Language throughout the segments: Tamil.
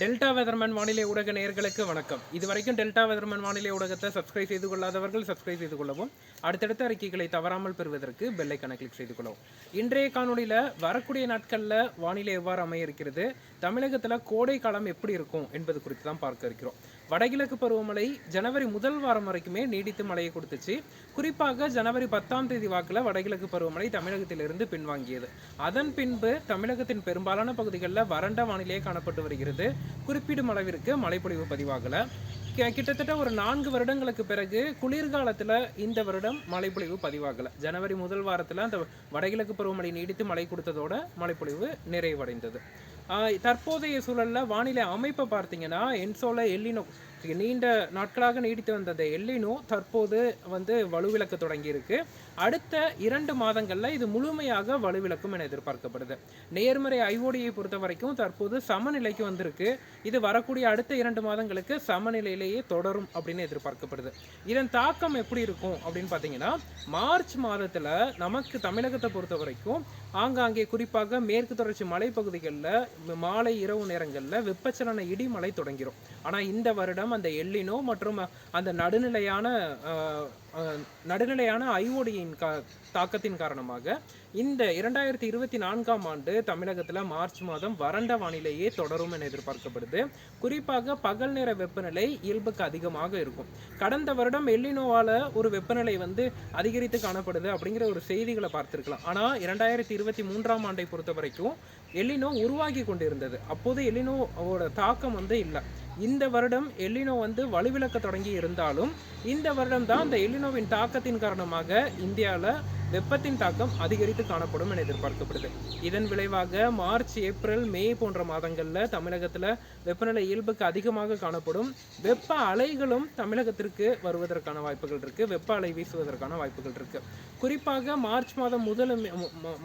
டெல்டா வெதர்மேன் வானிலை ஊடக நேயர்களுக்கு வணக்கம். இதுவரைக்கும் டெல்டா வெதர்மேன் வானிலை ஊடகத்தை சப்ஸ்கிரைப் செய்து கொள்ளாதவர்கள் சப்ஸ்கிரைப் செய்து கொள்ளவும் அடுத்தடுத்த அறிக்கைகளை தவறாமல் பெறுவதற்கு பெல்லைக்கான கிளிக் செய்து கொள்ளவும். இன்றைய காணொளியில் வரக்கூடிய நாட்களில் வானிலை எவ்வாறு அமைய இருக்கிறது தமிழகத்தில் கோடை காலம் எப்படி இருக்கும் என்பது குறித்து தான் பார்க்க இருக்கிறோம். வடகிழக்கு பருவமழை ஜனவரி முதல் வாரம் வரைக்குமே நீடித்து மழையை கொடுத்துச்சு. குறிப்பாக ஜனவரி பத்தாம் தேதி வாக்கில் வடகிழக்கு பருவமழை தமிழகத்திலிருந்து பின்வாங்கியது. அதன் பின்பு தமிழகத்தின் பெரும்பாலான பகுதிகளில் வறண்ட வானிலையே காணப்பட்டு வருகிறது. குறிப்பிடும் அளவிற்கு மழைப்பொழிவு பதிவாகலை. கிட்டத்தட்ட ஒரு நான்கு வருடங்களுக்கு பிறகு குளிர்காலத்தில் இந்த வருடம் மழைப்பொழிவு பதிவாகலை. ஜனவரி முதல் வாரத்தில் அந்த வடகிழக்கு பருவமழை நீடித்து மழை கொடுத்ததோட மழைப்பொழிவு நிறைவடைந்தது. தற்போதைய சூழலில் வானிலை அமைப்பை பார்த்தீங்கன்னா என்சோல எல்லினோ நீண்ட நாட்களாக நீடித்து வந்த அந்த எல்லினோ தற்போது வந்து வலுவிழக்க தொடங்கியிருக்கு. அடுத்த இரண்டு மாதங்களில் இது முழுமையாக வலுவிழக்கும் என எதிர்பார்க்கப்படுது. நேர்மறை ஐஓடியை பொறுத்த வரைக்கும் தற்போது சமநிலைக்கு வந்திருக்கு. இது வரக்கூடிய அடுத்த இரண்டு மாதங்களுக்கு சமநிலையிலேயே தொடரும் அப்படின்னு எதிர்பார்க்கப்படுது. இதன் தாக்கம் எப்படி இருக்கும் அப்படின்னு பார்த்தீங்கன்னா மார்ச் மாதத்தில் நமக்கு தமிழகத்தை பொறுத்த வரைக்கும் ஆங்காங்கே குறிப்பாக மேற்கு தொடர்ச்சி மலைப்பகுதிகளில் மாலை இரவு நேரங்களில் வெப்பச்சலன இடிமலை தொடங்கிடும் ஆனால் இந்த வருடம் அந்த எல்லினோ மற்றும் அந்த நடுநிலையான நடுநிலையான ஐஓடியின் கா தாக்கத்தின் காரணமாக இந்த இரண்டாயிரத்தி இருபத்தி நான்காம் ஆண்டு தமிழகத்தில் மார்ச் மாதம் வறண்ட வானிலையே தொடரும் என எதிர்பார்க்கப்படுது. குறிப்பாக பகல் நேர வெப்பநிலை இயல்புக்கு அதிகமாக இருக்கும். கடந்த வருடம் எல்லினோவால ஒரு வெப்பநிலை வந்து அதிகரித்து காணப்படுது அப்படிங்கிற ஒரு செய்திகளை பார்த்துருக்கலாம். ஆனால் இரண்டாயிரத்தி இருபத்தி மூன்றாம் ஆண்டை பொறுத்த வரைக்கும் எல்லினோ உருவாகி கொண்டிருந்தது. அப்போது எல்லினோவோட தாக்கம் வந்து இல்லை. இந்த வருடம் எல்லினோ வந்து வலுவிழக்க தொடங்கி இருந்தாலும் இந்த வருடம் தான் அந்த எல்லினோவின் தாக்கத்தின் காரணமாக இந்தியாவில் வெப்பத்தின் தாக்கம் அதிகரித்து காணப்படும் என எதிர்பார்க்கப்படுது. இதன் விளைவாக மார்ச் ஏப்ரல் மே போன்ற மாதங்களில் தமிழகத்தில் வெப்பநிலை இயல்புக்கு அதிகமாக காணப்படும். வெப்ப அலைகளும் தமிழகத்திற்கு வருவதற்கான வாய்ப்புகள் இருக்குது வெப்ப அலை வீசுவதற்கான வாய்ப்புகள் இருக்குது குறிப்பாக மார்ச் மாதம் முதலுமே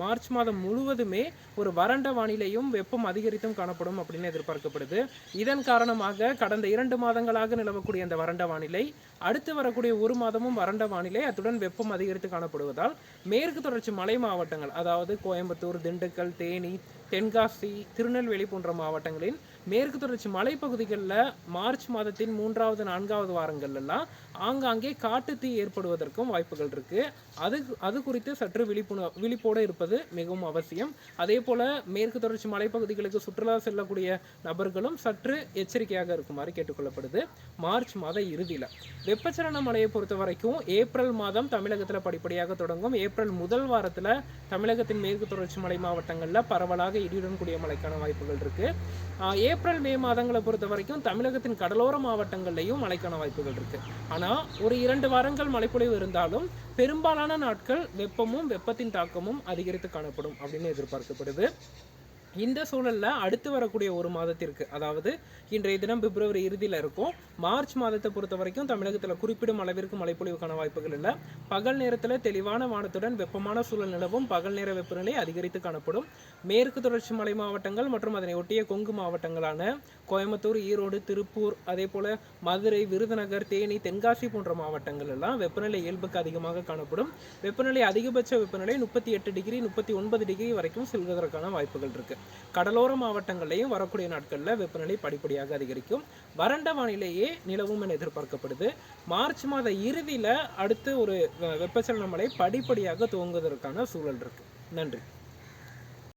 மார்ச் மாதம் முழுவதுமே ஒரு வறண்ட வானிலையும் வெப்பம் அதிகரித்தும் காணப்படும் அப்படின்னு எதிர்பார்க்கப்படுது. இதன் காரணமாக கடந்த இரண்டு மாதங்களாக நிலவக்கூடிய அந்த வறண்ட வானிலை அடுத்து வரக்கூடிய ஒரு மாதமும் வறண்ட வானிலை அத்துடன் வெப்பம் அதிகரித்து காணப்படுவதால் மேற்கு தொடர்ச்சி மலை மாவட்டங்கள் அதாவது கோயம்புத்தூர் திண்டுக்கல் தேனி தென்காசி திருநெல்வேலி போன்ற மாவட்டங்களின் மேற்கு தொடர்ச்சி மலைப்பகுதிகளில் மார்ச் மாதத்தின் மூன்றாவது நான்காவது வாரங்கள்லாம் ஆங்காங்கே காட்டு தீ ஏற்படுவதற்கும் வாய்ப்புகள் இருக்குது அது அது குறித்து சற்று விழிப்புணர் விழிப்போடு இருப்பது மிகவும் அவசியம். அதே போல் மேற்கு தொடர்ச்சி மலைப்பகுதிகளுக்கு சுற்றுலா செல்லக்கூடிய நபர்களும் சற்று எச்சரிக்கையாக இருக்குமாறு கேட்டுக்கொள்ளப்படுது. மார்ச் மாத இறுதியில். வெப்பச்சலன மலையை பொறுத்த வரைக்கும் ஏப்ரல் மாதம் தமிழகத்தில் படிப்படியாக தொடங்கும். ஏப்ரல் முதல் வாரத்தில் தமிழகத்தின் மேற்கு தொடர்ச்சி மலை மாவட்டங்களில் பரவலாக இடியுடன் கூடிய மழைக்கான வாய்ப்புகள் இருக்குது ஏப்ரல் மே மாதங்களை பொறுத்த வரைக்கும் தமிழகத்தின் கடலோர மாவட்டங்கள்லையும் மழைக்கான வாய்ப்புகள் இருக்கு. ஆனால் ஒரு இரண்டு வாரங்கள் மழைப்பொழிவு இருந்தாலும் பெரும்பாலான நாட்கள் வெப்பமும் வெப்பத்தின் தாக்கமும் அதிகரித்து காணப்படும் அப்படின்னு எதிர்பார்க்கப்படுது. இந்த சூழலில் அடுத்து வரக்கூடிய ஒரு மாதத்திற்கு அதாவது இன்றைய தினம் பிப்ரவரி இறுதியில் இருக்கும். மார்ச் மாதத்தை பொறுத்த வரைக்கும் தமிழகத்தில் குறிப்பிடும் அளவிற்கு மழைப்பொழிவுக்கான வாய்ப்புகள் இல்லை. பகல் நேரத்தில் தெளிவான வானத்துடன் வெப்பமான சூழல் நிலவும். பகல் நேர வெப்பநிலை அதிகரித்து காணப்படும். மேற்கு தொடர்ச்சி மலை மாவட்டங்கள் மற்றும் அதனை ஒட்டிய கொங்கு மாவட்டங்களான கோயம்புத்தூர் ஈரோடு திருப்பூர் அதே போல் மதுரை விருதுநகர் தேனி தென்காசி போன்ற மாவட்டங்கள் எல்லாம் வெப்பநிலை இயல்புக்கு அதிகமாக காணப்படும். வெப்பநிலை அதிகபட்ச வெப்பநிலை முப்பத்தி எட்டு டிகிரி முப்பத்தி ஒன்பது டிகிரி வரைக்கும் செல்வதற்கான வாய்ப்புகள் இருக்குது கடலோர மாவட்டங்கள்லையும் வரக்கூடிய நாட்களில் வெப்பநிலை படிப்படியாக அதிகரிக்கும். வறண்ட வானிலையே நிலவும் என எதிர்பார்க்கப்படுது. மார்ச் மாத இறுதியில் அடுத்து ஒரு வெப்பச்சலன மழை படிப்படியாக துவங்குவதற்கான சூழல் இருக்கு. நன்றி.